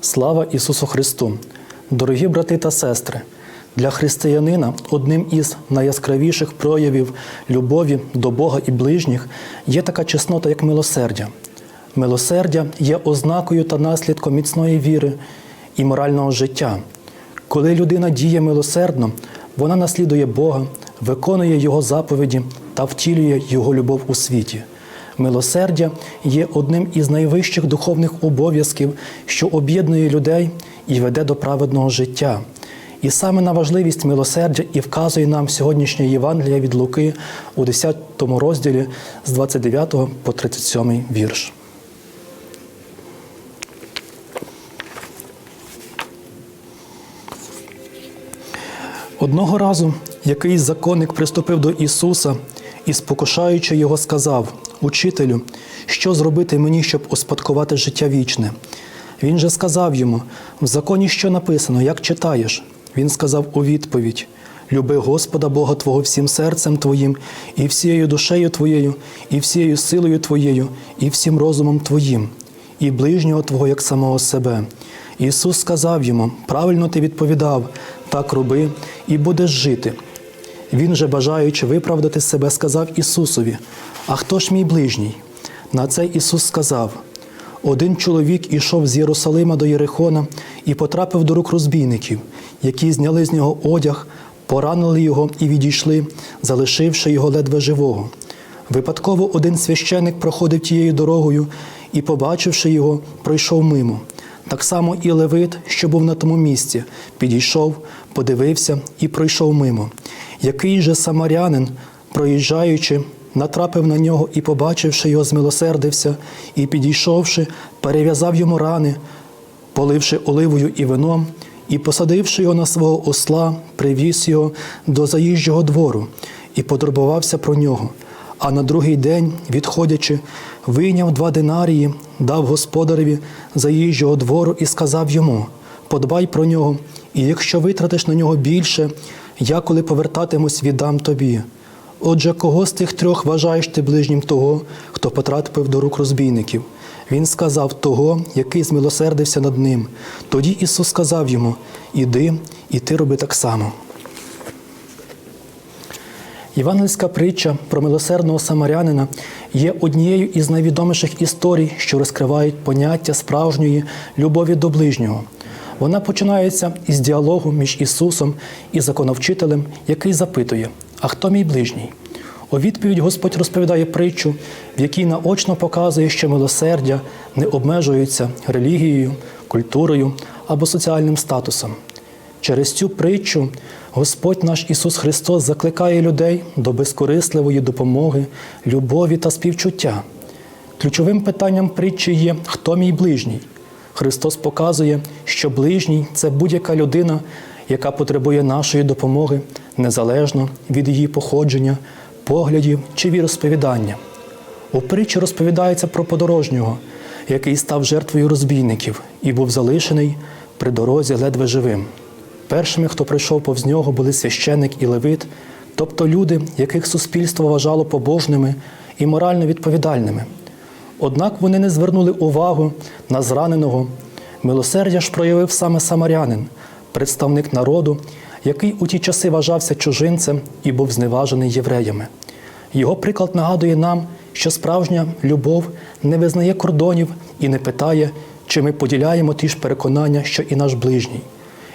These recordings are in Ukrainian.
Слава Ісусу Христу! Дорогі брати та сестри! Для християнина одним із найяскравіших проявів любові до Бога і ближніх є така чеснота, як милосердя. Милосердя є ознакою та наслідком міцної віри і морального життя. Коли людина діє милосердно, вона наслідує Бога, виконує Його заповіді та втілює Його любов у світі. Милосердя є одним із найвищих духовних обов'язків, що об'єднує людей і веде до праведного життя. І саме на важливість милосердя і вказує нам сьогоднішнє Євангеліє від Луки у 10 розділі з 29 по 37 вірш. Одного разу якийсь законник приступив до Ісуса і, спокушаючи його, сказав: Учителю, що зробити мені, щоб успадкувати життя вічне? Він же сказав йому: в законі що написано, як читаєш? Він сказав у відповідь: Люби Господа Бога Твого всім серцем Твоїм, і всією душею Твоєю, і всією силою Твоєю, і всім розумом Твоїм, і ближнього Твого як самого себе. Ісус сказав йому: правильно ти відповідав, так роби, і будеш жити. Він же, бажаючи виправдати себе, сказав Ісусові: А хто ж мій ближній? На це Ісус сказав: один чоловік ішов з Єрусалима до Єрихона і потрапив до рук розбійників, які зняли з нього одяг, поранили його і відійшли, залишивши його ледве живого. Випадково один священик проходив тією дорогою і, побачивши його, пройшов мимо. Так само і Левит, що був на тому місці, підійшов, подивився і пройшов мимо. Який же самарянин, проїжджаючи, натрапив на нього і, побачивши його, змилосердився, і, підійшовши, перев'язав йому рани, поливши оливою і вином, і, посадивши його на свого осла, привіз його до заїжджого двору і подрабувався про нього. А на другий день, відходячи, вийняв два динарії, дав господареві заїжджого двору і сказав йому: Подбай про нього, і якщо витратиш на нього більше, я, коли повертатимусь, віддам тобі. Отже, кого з тих трьох вважаєш ти ближнім того, хто потрапив до рук розбійників? Він сказав того, який змилосердився над ним. Тоді Ісус сказав йому: Іди, і ти роби так само. Євангельська притча про милосердного самарянина є однією із найвідоміших історій, що розкривають поняття справжньої любові до ближнього. Вона починається із діалогу між Ісусом і законовчителем, який запитує: А хто мій ближній? У відповідь Господь розповідає притчу, в якій наочно показує, що милосердя не обмежується релігією, культурою або соціальним статусом. Через цю притчу Господь наш Ісус Христос закликає людей до безкорисливої допомоги, любові та співчуття. Ключовим питанням притчі є хто мій ближній. Христос показує, що ближній це будь-яка людина, яка потребує нашої допомоги незалежно від її походження, поглядів чи віросповідання. У притчі розповідається про подорожнього, який став жертвою розбійників і був залишений при дорозі ледве живим. Першими, хто прийшов повз нього, були священик і левит, тобто люди, яких суспільство вважало побожними і морально відповідальними. Однак вони не звернули увагу на зраненого. Милосердя ж проявив саме самарянин, представник народу, який у ті часи вважався чужинцем і був зневажений євреями. Його приклад нагадує нам, що справжня любов не визнає кордонів і не питає, чи ми поділяємо ті ж переконання, що і наш ближній.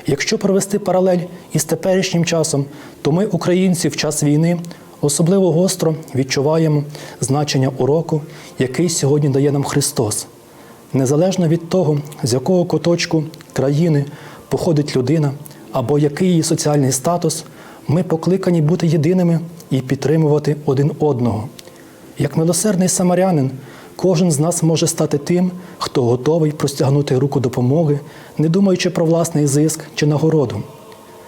Якщо провести паралель із теперішнім часом, то ми, українці, в час війни особливо гостро відчуваємо значення уроку, який сьогодні дає нам Христос. Незалежно від того, з якого куточку країни походить людина або який її соціальний статус, ми покликані бути єдиними і підтримувати один одного. Як милосердний самарянин, кожен з нас може стати тим, хто готовий простягнути руку допомоги, не думаючи про власний зиск чи нагороду.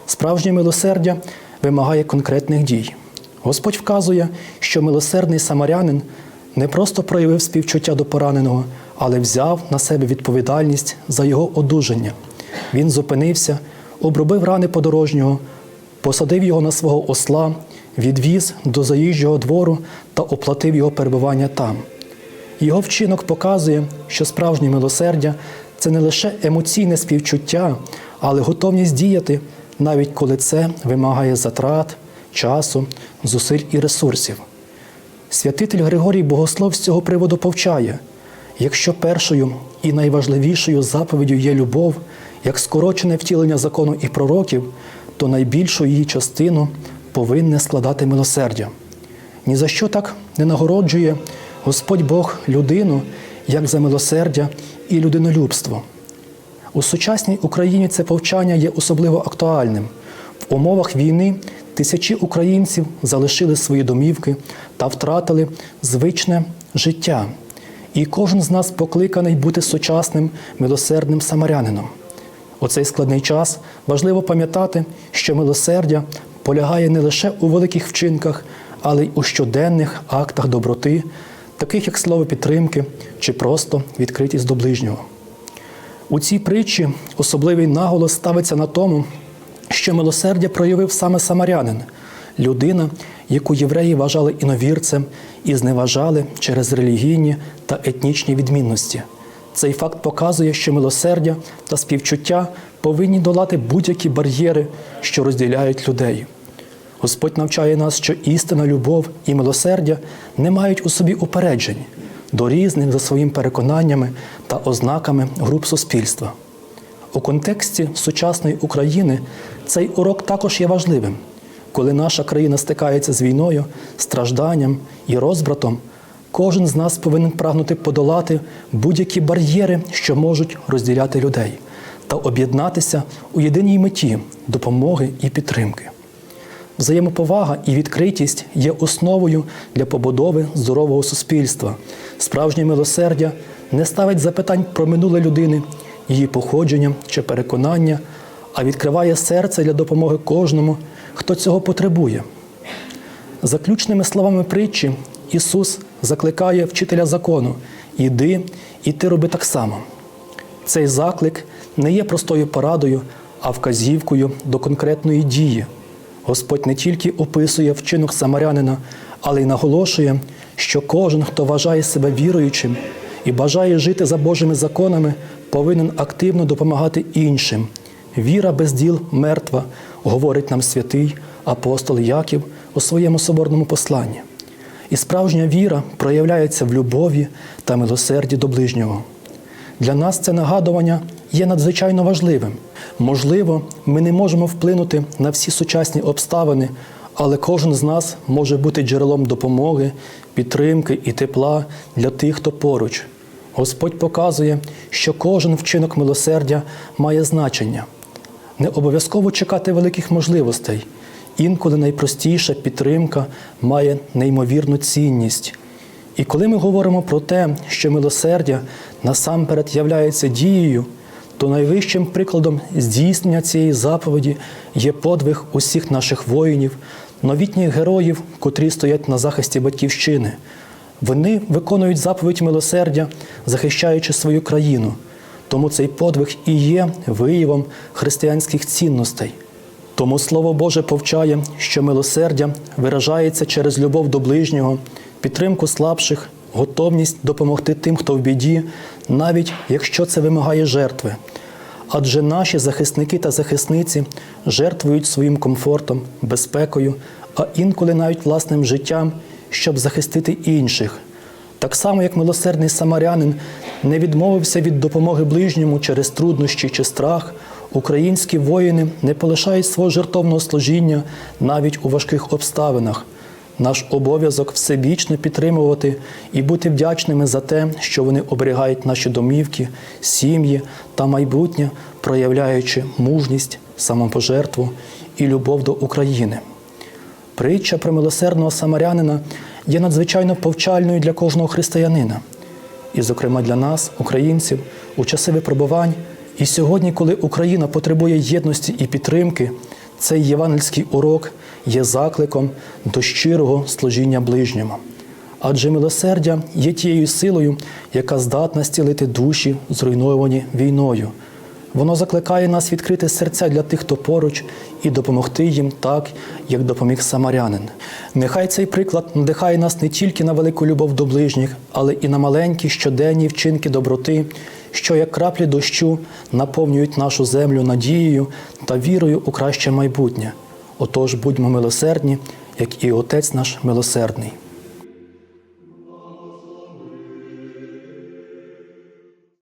Справжнє милосердя вимагає конкретних дій. Господь вказує, що милосердний самарянин не просто проявив співчуття до пораненого, але взяв на себе відповідальність за його одужання. Він зупинився, обробив рани подорожнього, посадив його на свого осла, відвіз до заїжджого двору та оплатив його перебування там. Його вчинок показує, що справжнє милосердя це не лише емоційне співчуття, але готовність діяти, навіть коли це вимагає затрат, часу, зусиль і ресурсів. Святитель Григорій Богослов з цього приводу повчає: якщо першою і найважливішою заповіддю є любов, як скорочене втілення закону і пророків, то найбільшу її частину повинне складати милосердя. Ні за що так не нагороджує Господь Бог людину, як за милосердя і людинолюбство. У сучасній Україні це повчання є особливо актуальним. В умовах війни тисячі українців залишили свої домівки та втратили звичне життя. І кожен з нас покликаний бути сучасним милосердним самарянином. У цей складний час важливо пам'ятати, що милосердя полягає не лише у великих вчинках, але й у щоденних актах доброти, таких як слово підтримки чи просто відкритість до ближнього. У цій притчі особливий наголос ставиться на тому, що милосердя проявив саме самарянин, людина, яку євреї вважали іновірцем і зневажали через релігійні та етнічні відмінності. Цей факт показує, що милосердя та співчуття повинні долати будь-які бар'єри, що розділяють людей. Господь навчає нас, що істина, любов і милосердя не мають у собі упереджень до різних за своїм переконаннями та ознаками груп суспільства. У контексті сучасної України цей урок також є важливим. Коли наша країна стикається з війною, стражданням і розбратом, кожен з нас повинен прагнути подолати будь-які бар'єри, що можуть розділяти людей, та об'єднатися у єдиній меті допомоги і підтримки. Взаємоповага і відкритість є основою для побудови здорового суспільства. Справжнє милосердя не ставить запитань про минуле людини, її походження чи переконання, а відкриває серце для допомоги кожному, хто цього потребує. Заключними словами притчі Ісус закликає вчителя закону Іди, і ти роби так само. Цей заклик не є простою порадою, а вказівкою до конкретної дії. Господь не тільки описує вчинок самарянина, але й наголошує, що кожен, хто вважає себе віруючим і бажає жити за Божими законами, повинен активно допомагати іншим. Віра без діл мертва, говорить нам святий апостол Яків у своєму соборному посланні. І справжня віра проявляється в любові та милосерді до ближнього. Для нас це нагадування є надзвичайно важливим. Можливо, ми не можемо вплинути на всі сучасні обставини, але кожен з нас може бути джерелом допомоги, підтримки і тепла для тих, хто поруч. Господь показує, що кожен вчинок милосердя має значення. Не обов'язково чекати великих можливостей. Інколи найпростіша підтримка має неймовірну цінність. І коли ми говоримо про те, що милосердя насамперед являється дією, то найвищим прикладом здійснення цієї заповіді є подвиг усіх наших воїнів, новітніх героїв, котрі стоять на захисті батьківщини. Вони виконують заповідь милосердя, захищаючи свою країну. Тому цей подвиг і є виявом християнських цінностей. Тому Слово Боже повчає, що милосердя виражається через любов до ближнього, підтримку слабших, готовність допомогти тим, хто в біді, навіть якщо це вимагає жертви. Адже наші захисники та захисниці жертвують своїм комфортом, безпекою, а інколи навіть власним життям, щоб захистити інших. Так само, як милосердний самарянин не відмовився від допомоги ближньому через труднощі чи страх, українські воїни не полишають свого жертовного служіння навіть у важких обставинах. Наш обов'язок всебічно підтримувати і бути вдячними за те, що вони оберігають наші домівки, сім'ї та майбутнє, проявляючи мужність, самопожертву і любов до України. Притча про милосердного самарянина є надзвичайно повчальною для кожного християнина, і, зокрема, для нас, українців, у часи випробувань. І сьогодні, коли Україна потребує єдності і підтримки, цей євангельський урок є закликом до щирого служіння ближньому. Адже милосердя є тією силою, яка здатна стілити душі, зруйновані війною. Воно закликає нас відкрити серця для тих, хто поруч, і допомогти їм так, як допоміг самарянин. Нехай цей приклад надихає нас не тільки на велику любов до ближніх, але і на маленькі щоденні вчинки доброти, що як краплі дощу наповнюють нашу землю надією та вірою у краще майбутнє. Отож будьмо милосердні, як і Отець наш милосердний.